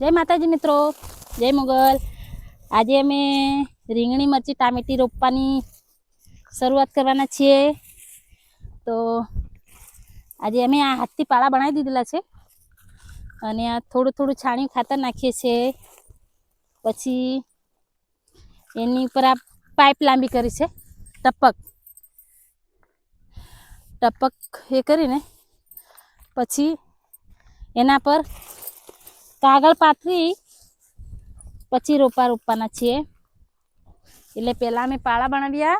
જય માતાજી મિત્રો, જય મુગલ. આજે અમે રીંગણી, મરચી, ટામેટી રોપવાની શરૂઆત કરવાના છીએ. તો આજે અમે આ હાથથી પાળા બનાવી દીધેલા છે. અને આ થોડું થોડું છાણિયું ખાતર નાખીએ છીએ. પછી એની ઉપર આ પાઇપ લાંબી કરી છે, ટપક. ટપક એ કરીને પછી એના પર કાગળ પાથરી. પછી રોપા રોપવાના છીએ. એટલે પહેલાં અમે પાળા બનાવ્યા.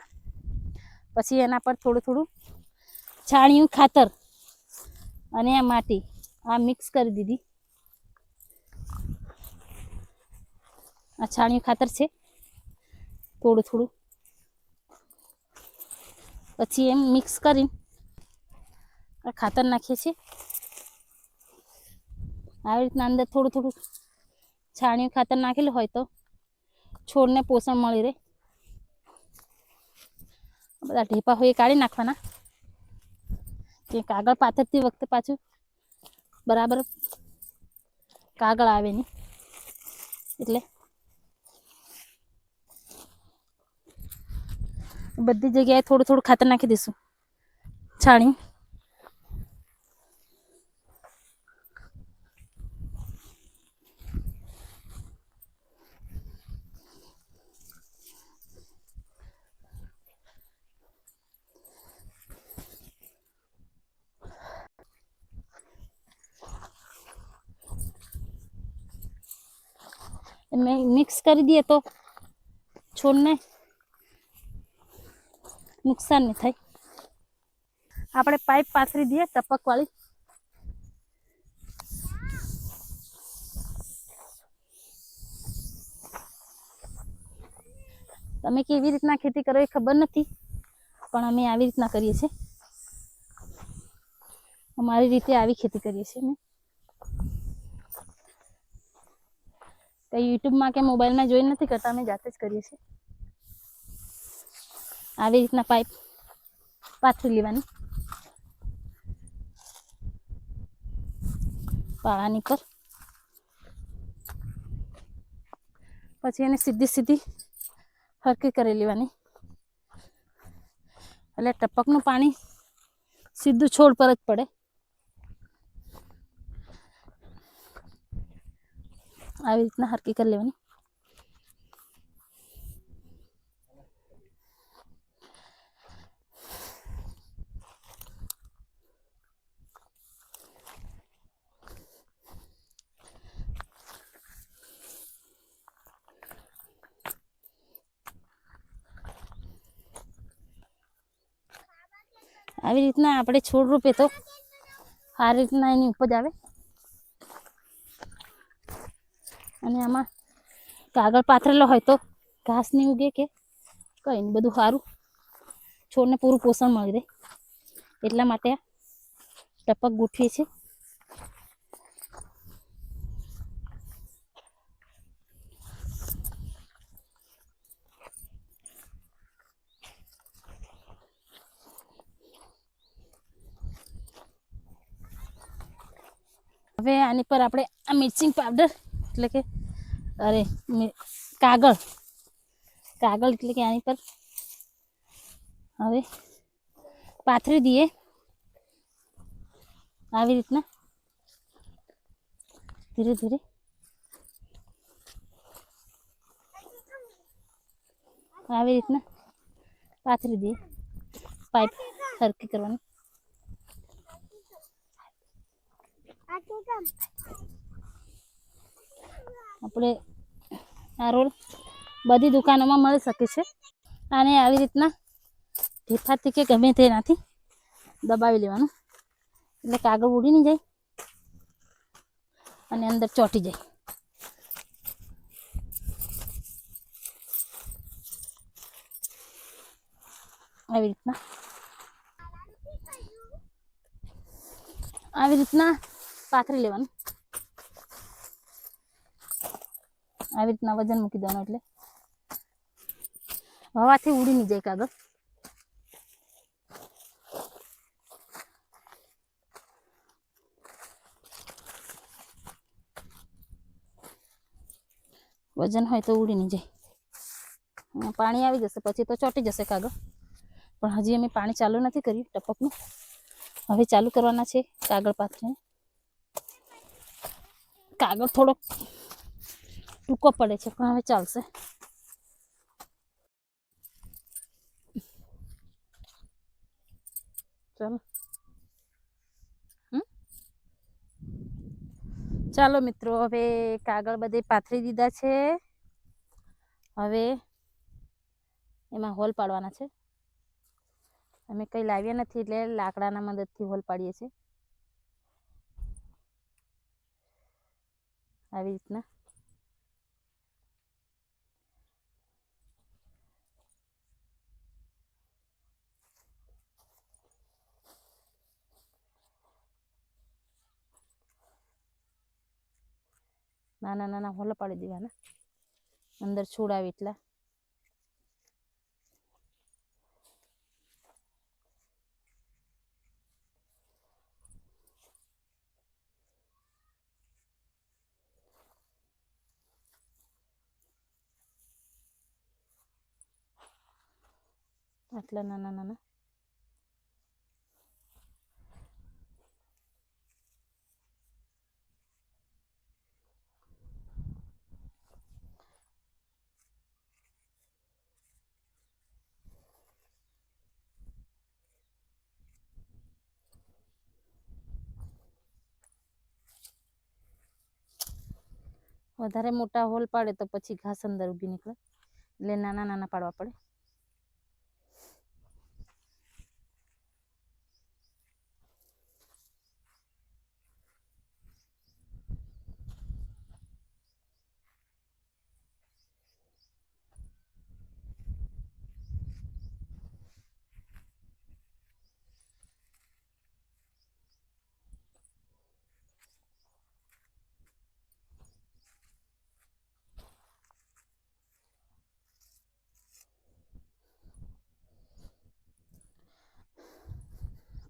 પછી એના પર થોડું થોડું છાણિયું, ખાતર અને આ માટી આ મિક્સ કરી દીધી. આ છાણિયું, ખાતર છે. થોડું થોડું. પછી એમ મિક્સ કરીને આ ખાતર નાખીએ છીએ. આવી રીતના અંદર થોડું થોડું છાણિયું ખાતર નાખેલું હોય તો છોડને પોષણ મળી રહે. બધા ઢેપા હોય એ કાઢી નાખવાના. કે કાગળ પાથરતી વખતે પાછું બરાબર કાગળ આવે નહીં. એટલે બધી જગ્યાએ થોડું થોડું ખાતર નાખી દઈશું. છાણિયું. મેં મિક્સ કરી દઈએ તો છોડને નુકસાન નહીં થાય. આપણે પાઇપ પાથરી દઈએ ટપકવાળી. તમે કેવી રીતના ખેતી કરો એ ખબર નથી, પણ અમે આવી રીતના કરીએ છીએ. અમારી રીતે આવી ખેતી કરીએ છીએ અમે. કંઈ યુટ્યુબમાં કે મોબાઈલમાં જોઈ નથી કરતા, અમે જાતે જ કરીએ છીએ. આવી રીતના પાઇપ પાથરી લેવાની. પાળાની પર. પછી એને સીધી સીધી હરકી કરી લેવાની. એટલે ટપકનું પાણી સીધું છોડ પર જ પડે. આવી રીતના હરકી કરી લેવાની. આવી રીતના આપણે છોડ રૂપે તો આ રીતના એની ઉપજ આવે. અને આમાં કાગળ પાથરેલો હોય તો ઘાસ નહીં ઉગે કે કંઈ નહીં બધું સારું. છોડને પૂરું પોષણ મળી રહે. એટલા માટે ટપક ગોઠવીએ છીએ. હવે આની પર આપણે આ મિર્ચિંગ પાવડર, એટલે કે અરે મિ- કાગળ કાગળ એટલે કે આની પર હવે પાથરી દઈએ આવી રીતના ધીરે ધીરે આવી રીતના પાથરી દઈએ પાઇપ સરખી કરવાની આપણે આ રોલ બધી દુકાનોમાં મળી શકે છે. અને આવી રીતના ઢેફાથી કે ગમે તેનાથી દબાવી લેવાનું. એટલે કાગળ ઉડી નહીં જાય અને અંદર ચોંટી જાય. આવી રીતના. આવી રીતના પાથરી લેવાનું. આવી રીતના વજન મૂકી દેવાનું એટલે. હવાથી ઉડી નહીં જાય કાગળ. વજન હોય તો ઉડી નહીં જાય. પાણી આવી જશે, પછી તો ચોટી જશે કાગળ. પણ હજી અમે પાણી ચાલુ નથી કર્યું ટપકનું. હવે ચાલુ કરવાના છે કાગળ પાથરીને. કાગળ થોડોક ટૂંકો પડે છે, પણ હવે ચાલશે. ચાલો? ચાલો મિત્રો, હવે કાગળ બધે પાથરી દીધા છે. હવે એમાં હોલ પાડવાના છે. અમે કંઈ લાવ્યા નથી એટલે લાકડાના મદદથી હોલ પાડીએ છીએ. આવી રીતના. નાના નાના હોલ પાડી દેવાના અંદર છોડ આવે એટલા આટલા નાના નાના વધારે મોટા હોલ પાડે તો પછી ઘાસ અંદર ઉગી નીકળે. એટલે નાના નાના પાડવા પડે.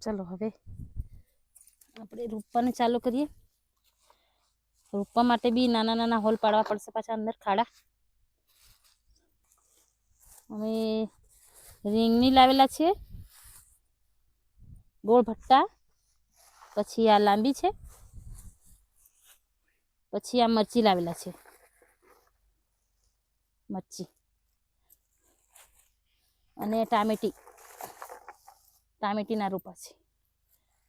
ચલો હવે આપણે રોપવાનું ચાલુ કરીએ. રોપવા માટે બી નાના નાના હોલ પાડવા પડશે પાછા અંદર ખાડા. અમે રીંગની લાવેલા છે, ગોળ ભટ્ટા, પછી આ લાંબી છે, પછી આ મરચી લાવેલા છે, મરચી અને ટામેટી. ટામેટીના રોપા છે.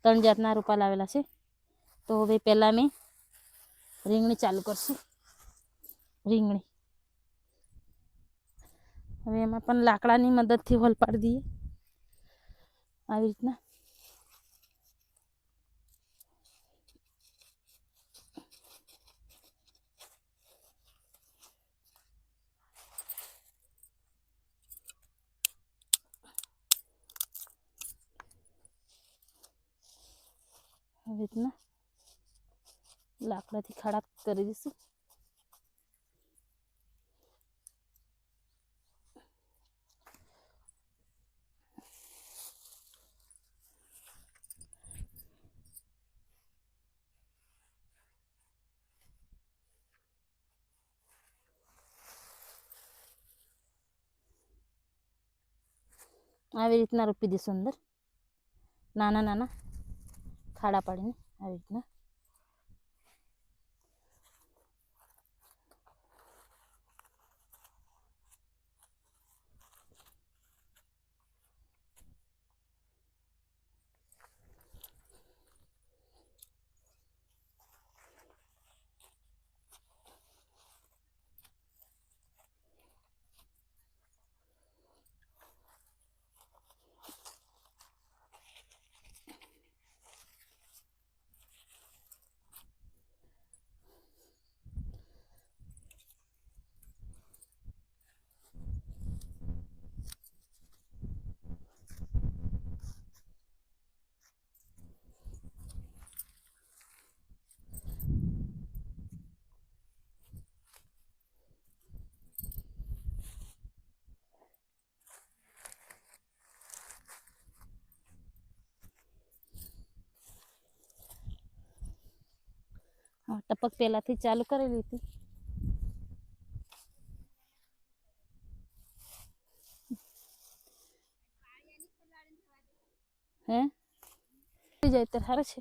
ત્રણ જાતના રોપા લાવેલા છે. તો હવે પહેલાં મેં રીંગણી ચાલુ કરશું. રીંગણી. હવે એમાં પણ લાકડાની મદદથી હોલ પાડી દઈએ. આવી રીતના આવી રીતના લાકડાથી ખાડા કરી દઈશું. આવી રીતના રોપી દઈશું અંદર. નાના નાના ખાડા પાડીને. આવી રીતના ટપક પહેલાંથી ચાલુ કરેલી હતી હે? જાય તો સારા છે.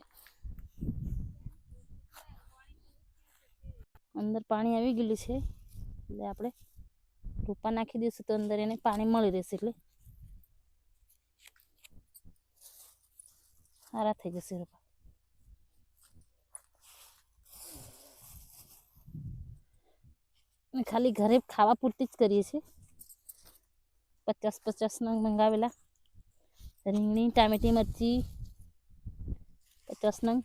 અંદર પાણી આવી ગયેલું છે, એટલે આપણે રૂપા નાખી દઈશું તો અંદર એને પાણી મળી રહેશે એટલે. સારા થઈ જશે રૂપા. અને ખાલી ઘરે ખાવા પૂરતી જ કરીએ છીએ. પચાસ પચાસ નંગ મંગાવેલા. રીંગણી, ટામેટી, મરચી, પચાસ નંગ.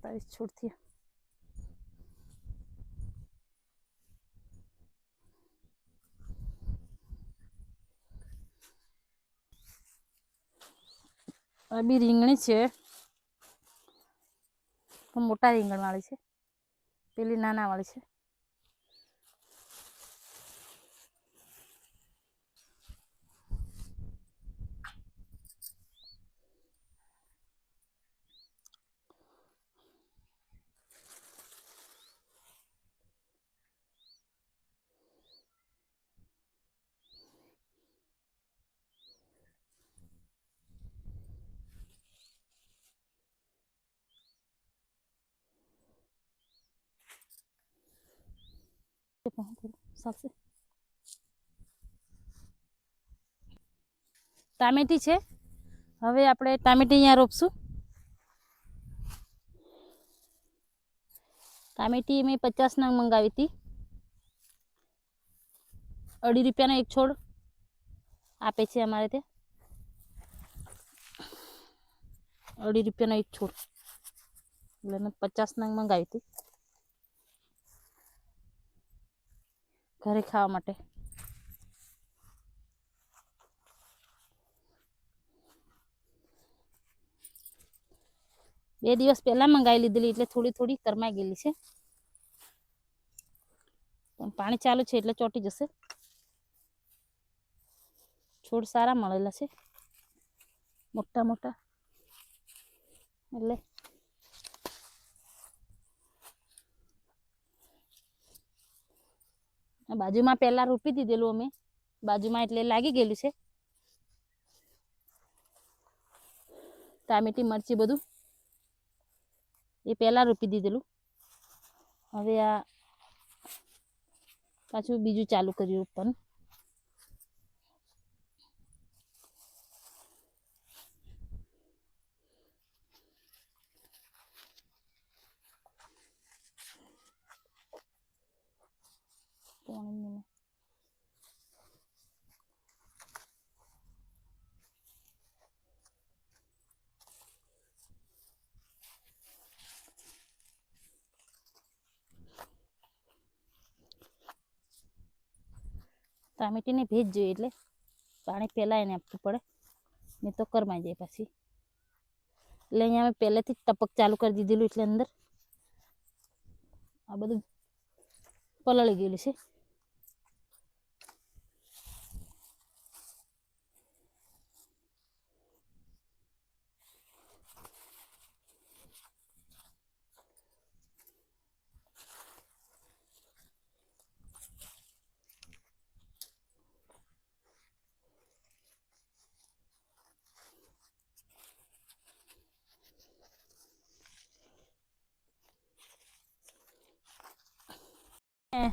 સત્તાવીસ છોડથી આ બી રીંગણી છે મોટા રીંગણ વાળી છે પેલી નાના વાળી છે હું કરું? ચાલશે ટામેટી છે. હવે આપણે ટામેટી અહીંયા રોપશું. ટામેટી મેં પચાસ નંગ મંગાવી હતી. અઢી રૂપિયાનો એક છોડ આપે છે અમારે તે. અઢી રૂપિયાનો એક છોડ. એટલે મેં પચાસ નંગ મંગાવી હતી. ઘરે ખાવા માટે. બે દિવસ પહેલા મંગાવી લીધેલી, એટલે થોડી થોડી કરમાઈ ગયેલી છે. પણ પાણી ચાલુ છે એટલે ચોટી જશે. છોડ સારા મળેલા છે. મોટા મોટા. એટલે બાજુમાં પહેલાં રોપી દીધેલું અમે. બાજુમાં એટલે લાગી ગયેલું છે. ટામેટી, મરચી બધું એ પહેલાં રોપી દીધેલું. હવે આ પાછું બીજું ચાલુ કર્યું રોપવાનું પોણી મિનિટ ટામેટીને ભેજ જોઈએ એટલે પાણી પહેલાં એને આપવું પડે નહીં તો કરમાઈ જાય પછી એટલે અહીંયા અમે પહેલેથી જ ટપક ચાલુ કરી દીધેલું એટલે અંદર આ બધું પલળી ગયેલું છે હે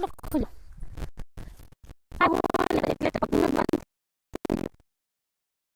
Look, look.